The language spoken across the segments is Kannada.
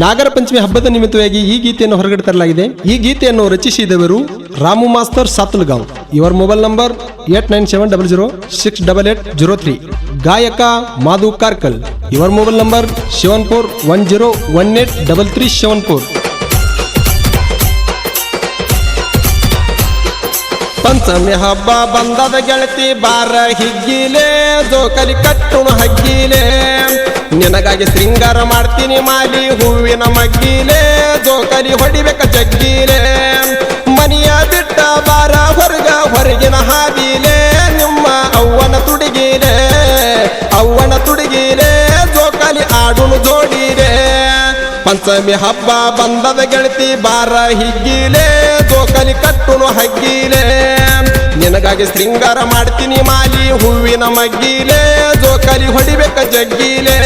ನಾಗರ ಪಂಚಮಿ ಹಬ್ಬದ ನಿಮಿತ್ತವಾಗಿ ಈ ಗೀತೆಯನ್ನು ಹೊರಗಡೆ ತರಲಾಗಿದೆ. ಈ ಗೀತೆಯನ್ನು ರಚಿಸಿದವರು ರಾಮು ಮಾಸ್ತರ್ ಸಾತುಲ್ಗಾಂವ್. ಇವರ mobile number eight nine seven double zero six double eight zero three. ಗಾಯಕ ಮಾಧು ಕಾರ್ಕಲ್. ಇವರ mobile number seven four one zero one eight double three seven four. Panchami ಹಬ್ಬ ಬಂದದ ಗೆಳತಿ ಬಾರ ಹಿಗ್ಗಿಲೆ, ಜೋಕಲಿ ಕಟ್ಟುಣ ಹಗ್ಗಿಲೆ. ನಿನಗಾಗಿ ಶೃಂಗಾರ ಮಾಡ್ತೀನಿ ಮಾಲಿ ಹೂವಿನ ಮಗ್ಗಿಲೆ, ಜೋಕಲಿ ಹೊಡಿಬೇಕ ಜಗ್ಗಿಲೆ. ಮನೆಯ ಬಿಟ್ಟ ಬಾರ ಹೊರಗ ಹೊರಗಿನ ಹಾದಿಲೆ, ನಿಮ್ಮ ಅವ್ವನ ತುಡಿಗಿಲೆ ಅವ್ವನ ತುಡಿಗಿಲೆ, ಜೋಕಲಿ ಆಡುನು ಜೋಡಿಲೆ. ಪಂಚಮಿ ಹಬ್ಬ ಬಂದದ ಗೆಳತಿ ಬಾರ ಹಿಗ್ಗಿಲೆ, ಜೋಕಲಿ ನಿನಗಾಗಿ ಶೃಂಗಾರ ಮಾಡ್ತೀನಿ ಮಾಲಿ ಹೂವಿನ ಮಗ್ಗಿಲೆ, ಜೋಕಾಲಿ ಹೊಡಿಬೇಕ ಜಗ್ಗಿಲೆ.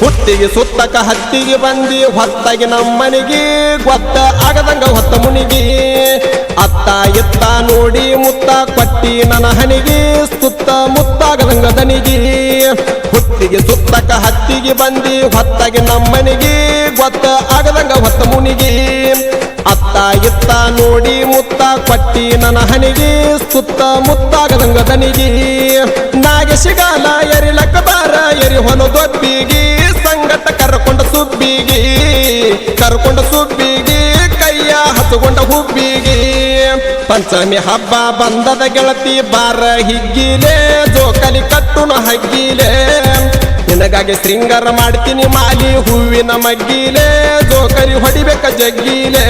ಹುತ್ತಿಗೆ ಸುತ್ತಕ ಹತ್ತಿಗೆ ಬಂದಿ, ಹೊತ್ತಾಗಿ ನಮ್ಮನಿಗೆ ಗೊತ್ತ ಆಗದಂಗ ಹೊತ್ತ ಮುನಿಗಿ. ಅತ್ತ ಎತ್ತ ನೋಡಿ ಮುತ್ತ ಕೊಟ್ಟಿ ನನ ಹನಿಗೆ ಸುತ್ತ ಮುತ್ತಾಗದಂಗ ದನಿಗೆ ಹುತ್ತಿಗೆ ಸುತ್ತಕ ಹತ್ತಿಗೆ ಬಂದಿ, ಹೊತ್ತಗೆ ನಮ್ಮನಿಗೆ, ಗೊತ್ತ ಆಗದಂಗ ಹೊತ್ತ ಮುನಿಗೆ. ಅತ್ತ ಎತ್ತ ನೋಡಿ ಮುತ್ತ ಕೊಟ್ಟಿ ನನ ಹನಿಗೆ ಸುತ್ತ ಮುತ್ತಾಗದಂಗ ದನಿಗೆ ನಾಗೆ ಸಿಗಲ ಎರಿ ಲಕ್ಕದಾರ, ಎರಿ ಹೊಲ ದೊಬ್ಬಿಗೆ, ಸಂಗಟ ಕರ್ಕೊಂಡ ಸುಬ್ಬಿಗೆ. ಕರ್ಕೊಂಡ ಸುಬ್ಬಿಗಿ. ಹುಬ್ಬಿಗೆ ಹುಬ್ಬಿಗಿ. ಪಂಚಮಿ ಹಬ್ಬ ಬಂದದ ಗೆಳತಿ ಬಾರ ಹಿಗ್ಗಿಲೆ, ಜೋಕಲಿ ಕಟ್ಟುನ ಹಗ್ಗಿಲೆ. ನಿನಗಾಗಿ ಶೃಂಗಾರ ಮಾಡ್ತೀನಿ ಮಾಲಿ ಹೂವಿನ ಮಗ್ಗಿಲೆ, ಜೋಕಲಿ ಹೊಡಿಬೇಕ ಜಗ್ಗಿಲೆ.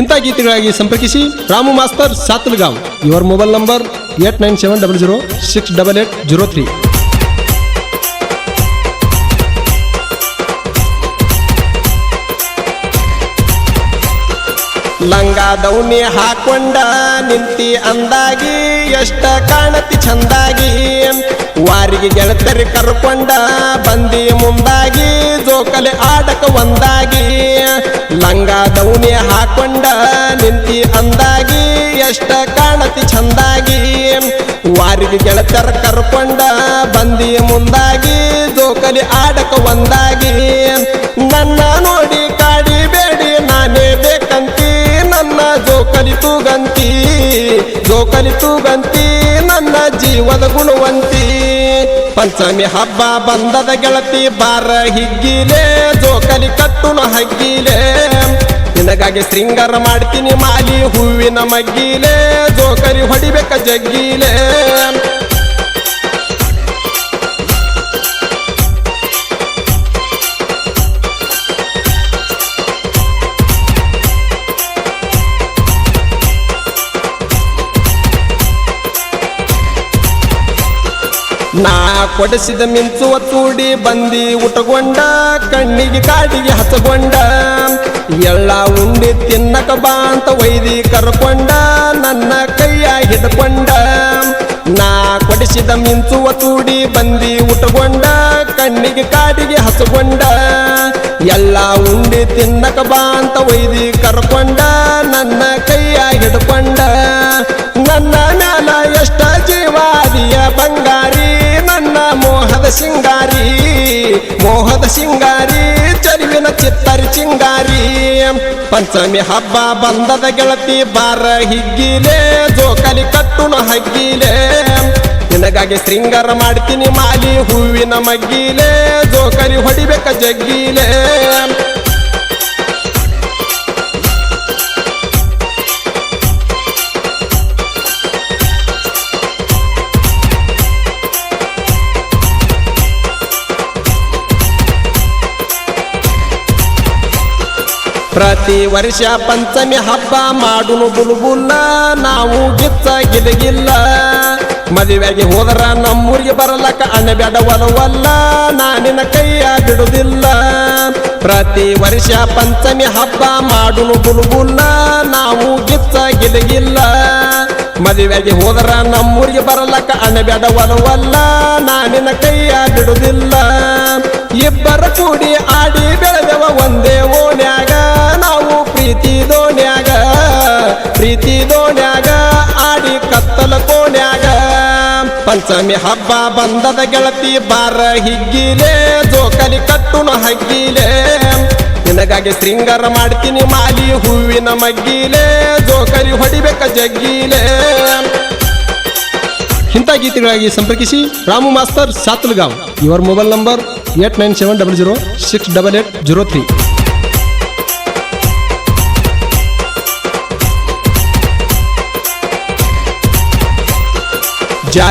ಇಂಥ ಗೀತೆಗಳಾಗಿ ಸಂಪರ್ಕಿಸಿ ರಾಮು ಮಾಸ್ತರ್, ಸಾತಲ್ಗಾಂವ್. ಇವರ mobile number eight nine seven double zero six double eight zero three ಲಂಗ ದೌನಿ ಹಾಕೊಂಡ ನಿಂತಿ ಅಂದಾಗಿ, ಎಷ್ಟ ಕಾಣತಿ ಚಂದಾಗಿ. ವಾರಿಗೆ ಗೆಳತರಿ ಕರ್ಕೊಂಡ, ಬಂದಿ ಮುಂದಾಗಿ, ಜೋಕಲೆ ಆಡಕ ಒಂದಾಗಿ. ಲಂಗ ದೌನಿ ಹಾಕೊಂಡ ನಿಂತಿ ಅಂದಾಗಿ, ಎಷ್ಟ ಕಾಣತಿ ಚಂದಾಗಿ. ವಾರಿಗೆ ಗೆಳತರ ಕರ್ಕೊಂಡ, ಬಂದಿ ಮುಂದಾಗಿ, ಜೋಕಲಿ ಆಡಕ ಒಂದಾಗಿ. ಜೋಕಲಿ ತೂಗಂತಿ ಕಲಿತು ತೂಗಂತಿ ನನ್ನ ಜೀವದ ಗುಣವಂತಿ. ಪಂಚಮಿ ಹಬ್ಬ ಬಂದದ ಗೆಳತಿ ಬಾರ ಹಿಗ್ಗಿಲೆ, ಜೋಕಲಿ ಕಟ್ಟುನ ಹಗ್ಗಿಲೆ. ನಿನಗಾಗಿ ಶೃಂಗಾರ ಮಾಡ್ತೀನಿ ಮಾಲಿ ಹೂವಿನ ಮಗ್ಗಿಲೆ, ಜೋಕಲಿ ಹೊಡಿಬೇಕ ಜಗ್ಗಿಲೆ. ಕೊಡಿಸಿದ ಮಿಂಚುವ ತೂಡಿ ಬಂದಿ ಉಟಗೊಂಡ, ಕಣ್ಣಿಗೆ ಕಾಡಿಗೆ ಹಸಗೊಂಡ ಎಲ್ಲ ಉಂಡಿ ತಿನ್ನಕ ಬಾ ಅಂತ ಒಯ್ದಿ ಕರ್ಕೊಂಡ, ನನ್ನ ಕೈಯ ಹಿಡ್ಕೊಂಡ. ನಾ ಕೊಡಿಸಿದ ಮಿಂಚುವ ತೂಡಿ ಬಂದಿ ಉಟಗೊಂಡ, ಕಣ್ಣಿಗೆ ಕಾಡಿಗೆ ಹಸಗೊಂಡ ಎಲ್ಲ ಉಂಡಿ ತಿನ್ನಕ ಬಾ ಅಂತ ಒಯ್ದಿ ಕರ್ಕೊಂಡ, ನನ್ನ ಕೈಯ ಹಿಡ್ಕೊಂಡ. ಸಿಂಗಾರಿ, ಮೋಹದ ಸಿಂಗಾರಿ ಚರಿವಿನ ಚಿತ್ತರಿ ಚಿಂಗಾರಿ ಪಂಚಮಿ ಹಬ್ಬ ಬಂದದ ಗೆಳತಿ ಬಾರ ಹಿಗ್ಗಿಲೆ, ಜೋಕಲಿ ಕಟ್ಟುನ ಹಗ್ಗಿಲೆ. ನಿನಗಾಗಿ ಶೃಂಗಾರ ಮಾಡ್ತೀನಿ ಮಾಲಿ ಹೂವಿನ ಮಗ್ಗಿಲೆ, ಜೋಕಲಿ ಹೊಡಿಬೇಕ ಜಗ್ಗಿಲೆ. ಪ್ರತಿ ವರ್ಷ ಪಂಚಮಿ ಹಬ್ಬ ಮಾಡುನು ಬುಲ್ಬುಲ್ಲ, ನಾವು ಗಿತ್ತ ಗಿಲಗಿಲ್ಲ. ಮದುವೆಗೆ ಹೋದ್ರ ನಮ್ಮೂರಿಗೆ ಬರಲಕ್ಕ ಅಣಬೇಡ ಒಲವಲ್ಲ ನಾನಿನ ಕೈಯ ಬಿಡುದಿಲ್ಲ. ಪ್ರತಿ ವರ್ಷ ಪಂಚಮಿ ಹಬ್ಬ ಮಾಡುನು ಬುಲ್ಬುಲ್ಲ, ನಾವು ಗಿತ್ತ ಗಿಲಗಿಲ್ಲ. ಮದುವೆಗೆ ಹೋದ್ರ ನಮ್ಮೂರಿಗೆ ಬರಲಕ್ಕ ಅಣಬೇಡ ಒಲವಲ್ಲ ನಾನಿನ ಕೈಯ ಬಿಡುದಿಲ್ಲ. ಕೂಡಿ ಆಡಿ ಬೆಳೆದವ ಒಂದೇ ಪಂಚಮಿ ಹಬ್ಬ ಬಂದದ ಗೆಳತಿ ಬಾರ ಹಿಗ್ಗಿಲೆ, ಜೋಕಲಿ ಕಟ್ಟುನ ಹಗ್ಗಿಲೆ. ನಿನಗಾಗಿ ಶೃಂಗಾರ ಮಾಡ್ತೀನಿ ಮಾಲಿ ಹೂವಿನ ಮಗ್ಗಿಲೆ, ಜೋಕಲಿ ಹೊಡಿಬೇಕ ಜಗ್ಗಿಲೆ. ಇಂಥ ಗೀತೆಗಳಾಗಿ ಸಂಪರ್ಕಿಸಿ ರಾಮು ಮಾಸ್ತರ್ ಸಾತ್ಲಗಾಂವ್. ಇವರ mobile number eight nine seven double zero six double eight zero three.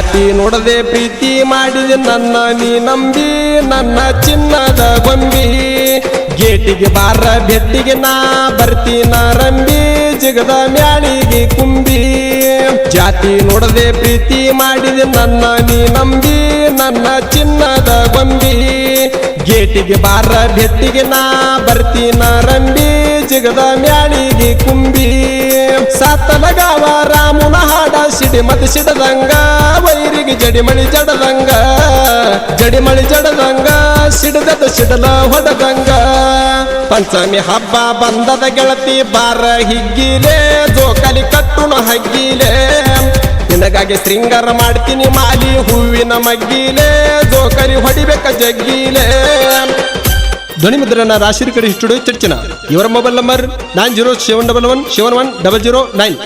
ಜಾತಿ ನೋಡದೆ ಪ್ರೀತಿ ಮಾಡಿದೆ ನನ್ನ ನೀ ನಂಬಿ, ನನ್ನ ಚಿನ್ನದ ಗೊಂಬಿ. ಗೇಟಿಗೆ ಬಾರ, ಬೆಟ್ಟಿಗೆ ನಾ ಬರ್ತೀನ ರಂಬಿ, ಜಿಗದ ಮ್ಯಾಳಿಗೆ ಕುಂಬಿ. ಜಾತಿ ನೋಡದೆ ಪ್ರೀತಿ ಮಾಡಿದೆ ನನ್ನ ನೀ ನಂಬಿ, ನನ್ನ ಚಿನ್ನದ ಗೊಂಬಿ. ಗೇಟಿಗೆ ಬಾರ, ಬೆಟ್ಟಿಗೆ ನಾ ಬರ್ತೀನ ರಂಬಿ. ಜಿಗದ ಮ್ಯಾಳಿಗೆ ಕುಂಬಿ. ಸಾತಲಗಾವ ರಾಮನ ಹಾಡ ಮತ್ತೆ ಸಿಡದಂಗ. ವೈರಿಗೆ ಜಡಿಮಳಿ ಜಡದಂಗ. ಜಡಿಮಳಿ ಜಡದಂಗ ಸಿಡದ ಸಿಡಲ ಹೊಡದಂಗ. ಪಂಚಮಿ ಹಬ್ಬ ಬಂದದ ಗೆಳತಿ ಬಾರ ಹಿಗ್ಗಿಲೆ, ಜೋಕಲಿ ಕಟ್ಟುನ ಹಗ್ಗಿಲೆ. ನಿನಗಾಗಿ ಶೃಂಗಾರ ಮಾಡ್ತೀನಿ ಮಾಲಿ ಹೂವಿನ ಮಗ್ಗಿಲೆ, ಜೋಕಲಿ ಹೊಡಿಬೇಕ ಜಗ್ಗಿಲೆ. ಧ್ವನಿ ಮುದ್ರಣ ರಾಶಿ ಕಡೆ ಸ್ಟುಡಿಯೋ ಚರ್ಚನ ಇವರ mobile number nine zero seven double one seven one double zero nine.